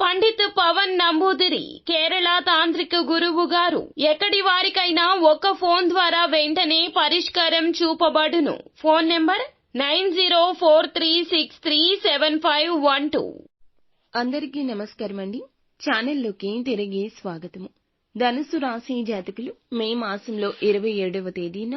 పండిత్ పవన్ నంబూదిరి కేరళ తాంత్రిక గురువు గారు. ఎక్కడి వారికైనా ఒక్క ఫోన్ ద్వారా వెంటనే పరిష్కారం చూపబడును. Phone number nine zero four three six three seven five one two. అందరికీ నమస్కారం అండి ఛానల్లోకి తిరిగి స్వాగతము. ధనుసు రాశి జాతకులు మే మాసంలో ఇరవై ఏడవ తేదీన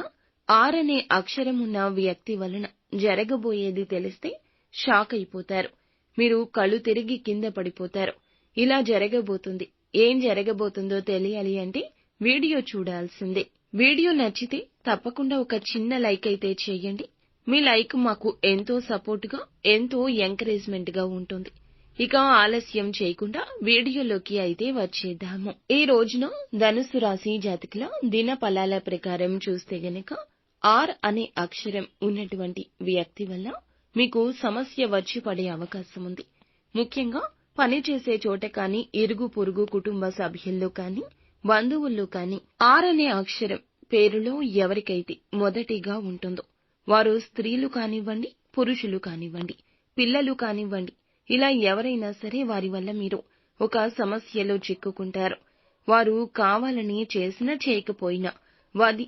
ఆర్ అనే అక్షరం ఉన్న వ్యక్తి వలన జరగబోయేది తెలిస్తే షాక్ అయిపోతారు. మీరు కళ్ళు తిరిగి కింద పడిపోతారు. ఇలా జరగబోతుంది. ఏం జరగబోతుందో తెలియాలి అంటే వీడియో చూడాల్సిందే. వీడియో నచ్చితే తప్పకుండా ఒక చిన్న లైక్ అయితే చేయండి. మీ లైక్ మాకు ఎంతో సపోర్ట్గా ఎంతో ఎంకరేజ్మెంట్గా ఉంటుంది. ఇక ఆలస్యం చేయకుండా వీడియోలోకి అయితే వచ్చేద్దాము. ఈ రోజున ధనుసు రాశి జాతకుల దిన ఫలాల ప్రకారం చూస్తే గనక ఆర్ అనే అక్షరం ఉన్నటువంటి వ్యక్తి వల్ల మీకు సమస్య వచ్చి పడే అవకాశం ఉంది. ముఖ్యంగా పనిచేసే చోట కానీ ఇరుగు పొరుగు కుటుంబ సభ్యుల్లో కానీ బంధువుల్లో కానీ ఆర్ అనే అక్షరం పేరులో ఎవరికైతే మొదటిగా ఉంటుందో వారు స్త్రీలు కానివ్వండి పురుషులు కానివ్వండి పిల్లలు కానివ్వండి ఇలా ఎవరైనా సరే వారి వల్ల మీరు ఒక సమస్యలో చిక్కుకుంటారు. వారు కావాలని చేసినా చేయకపోయినా వాది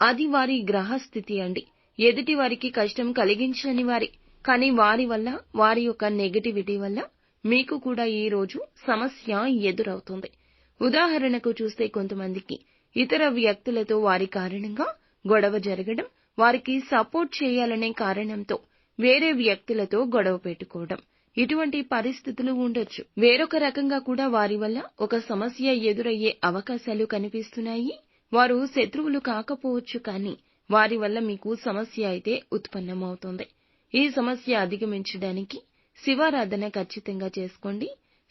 అది వారి గ్రహస్థితి అండి. ఎదుటి వారికి కష్టం కలిగించని వారి. కానీ వారి వల్ల వారి యొక్క నెగటివిటీ వల్ల మీకు కూడా ఈ రోజు సమస్య ఎదురవుతుంది. ఉదాహరణకు చూస్తే కొంతమందికి ఇతర వ్యక్తులతో వారి కారణంగా గొడవ జరగడం వారికి సపోర్ట్ చేయాలనే కారణంతో వేరే వ్యక్తులతో గొడవ పెట్టుకోవడం. ఇటువంటి పరిస్థితులు ఉండొచ్చు. వేరొక రకంగా కూడా వారి వల్ల ఒక సమస్య ఎదురయ్యే అవకాశాలు కనిపిస్తున్నాయి. వారు శత్రువులు కాకపోవచ్చు కానీ వారి వల్ల మీకు సమస్య అయితే ఉత్పన్నమవుతుంది. ఈ సమస్య అధిగమించడానికి శివారాధన ఖచ్చితంగా చేసుకోండి.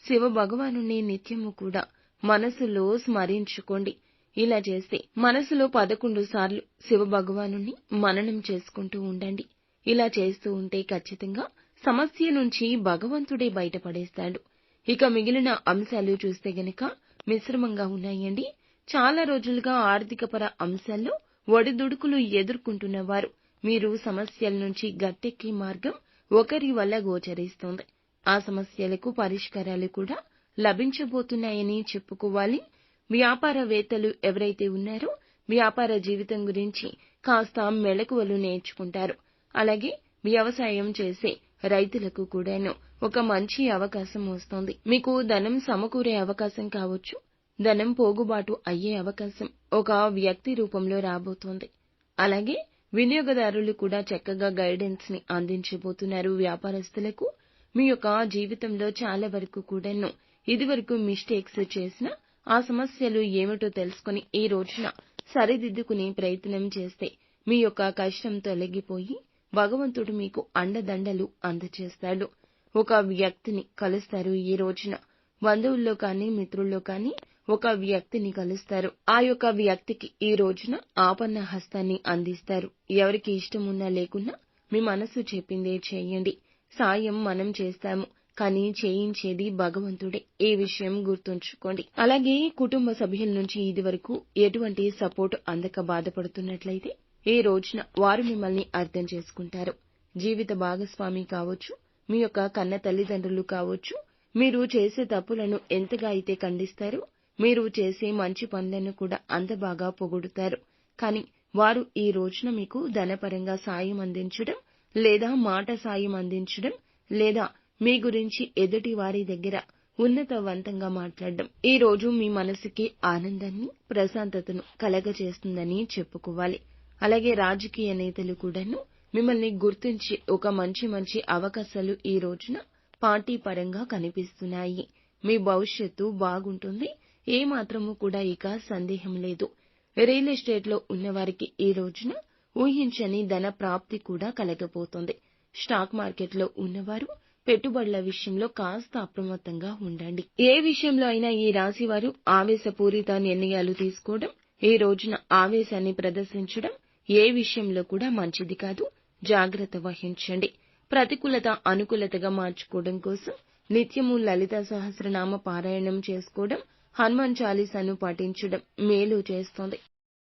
శివ భగవాను నిత్యము కూడా మనసులో స్మరించుకోండి. ఇలా చేస్తే మనసులో పదకొండు సార్లు శివ భగవాను మననం చేసుకుంటూ ఉండండి. ఇలా చేస్తూ ఉంటే ఖచ్చితంగా సమస్య నుంచి భగవంతుడే బయటపడేస్తాడు. ఇక మిగిలిన అంశాలు చూస్తే గనక మిశ్రమంగా ఉన్నాయండి. చాలా రోజులుగా ఆర్థికపర అంశాల్లో ఒడిదుడుకులు ఎదుర్కొంటున్నవారు. మీరు సమస్యల నుంచి గట్టెక్కే మార్గం ఒకరి వల్ల గోచరిస్తోంది. ఆ సమస్యలకు పరిష్కారాలు కూడా లభించబోతున్నాయని చెప్పుకోవాలి. వ్యాపారవేత్తలు ఎవరైతే ఉన్నారో వ్యాపార జీవితం గురించి కాస్త మెలకువలు నేర్చుకుంటారు. అలాగే వ్యవసాయం చేసే రైతులకు కూడాను ఒక మంచి అవకాశం వస్తోంది. మీకు ధనం సమకూరే అవకాశం కావచ్చు. ధనం పోగుబాటు అయ్యే అవకాశం ఒక వ్యక్తి రూపంలో రాబోతోంది. అలాగే వినియోగదారులు కూడా చక్కగా గైడెన్స్ని అందించబోతున్నారు. వ్యాపారస్తులకు మీ యొక్క జీవితంలో చాలా వరకు కూడాను ఇదివరకు మిస్టేక్స్ చేసిన ఆ సమస్యలు ఏమిటో తెలుసుకుని ఈ రోజున సరిదిద్దుకునే ప్రయత్నం చేస్తే మీ యొక్క కష్టం తొలగిపోయి భగవంతుడు మీకు అండదండలు అందచేస్తాడు. ఒక వ్యక్తిని కలుస్తారు ఈ రోజున. బంధువుల్లో కానీ మిత్రుల్లో కానీ ఒక వ్యక్తిని కలుస్తారు. ఆ యొక్క వ్యక్తికి ఈ రోజున ఆపన్న హస్తాన్ని అందిస్తారు. ఎవరికి ఇష్టమున్నా లేకున్నా మీ మనసు చెప్పిందే చేయండి. సాయం మనం చేస్తాము కానీ చేయించేది భగవంతుడే. ఈ విషయం గుర్తుంచుకోండి. అలాగే కుటుంబ సభ్యుల నుంచి ఇది వరకు ఎటువంటి సపోర్ట్ అందక బాధపడుతున్నట్లయితే ఈ రోజున వారు మిమ్మల్ని అర్థం చేసుకుంటారు. జీవిత భాగస్వామి కావచ్చు మీ యొక్క కన్న తల్లిదండ్రులు కావచ్చు మీరు చేసే తప్పులను ఎంతగా అయితే ఖండిస్తారో మీరు చేసే మంచి పనులను కూడా అంత బాగా పొగుడుతారు. కానీ వారు ఈ రోజున మీకు ధనపరంగా సాయం అందించడం లేదా మాట సాయం అందించడం లేదా మీ గురించి ఎదుటి వారి దగ్గర ఉన్నతవంతంగా మాట్లాడడం ఈ రోజు మీ మనసుకి ఆనందాన్ని ప్రశాంతతను కలగజేస్తుందని చెప్పుకోవాలి. అలాగే రాజకీయ నేతలు కూడాను మిమ్మల్ని గుర్తించి ఒక మంచి మంచి అవకాశాలు ఈ రోజున పార్టీ పరంగా కనిపిస్తున్నాయి. మీ భవిష్యత్తు బాగుంటుంది. ఏ మాత్రము కూడా ఇక సందేహం లేదు. రియల్ ఎస్టేట్లో ఉన్నవారికి ఈ రోజున ఊహించని ధన ప్రాప్తి కూడా కలగబోతోంది. స్టాక్ మార్కెట్లో ఉన్నవారు పెట్టుబడుల విషయంలో కాస్త అప్రమత్తంగా ఉండండి. ఏ విషయంలో అయినా ఈ రాశి వారు ఆవేశపూరిత నిర్ణయాలు తీసుకోవడం ఈ రోజున ఆవేశాన్ని ప్రదర్శించడం ఏ విషయంలో కూడా మంచిది కాదు. జాగ్రత్త వహించండి. ప్రతికూలత అనుకూలతగా మార్చుకోవడం కోసం నిత్యము లలిత సహస్రనామ పారాయణం చేసుకోవడం హనుమాన్ చాలీసాను పాటించడం మేలు చేస్తుంది.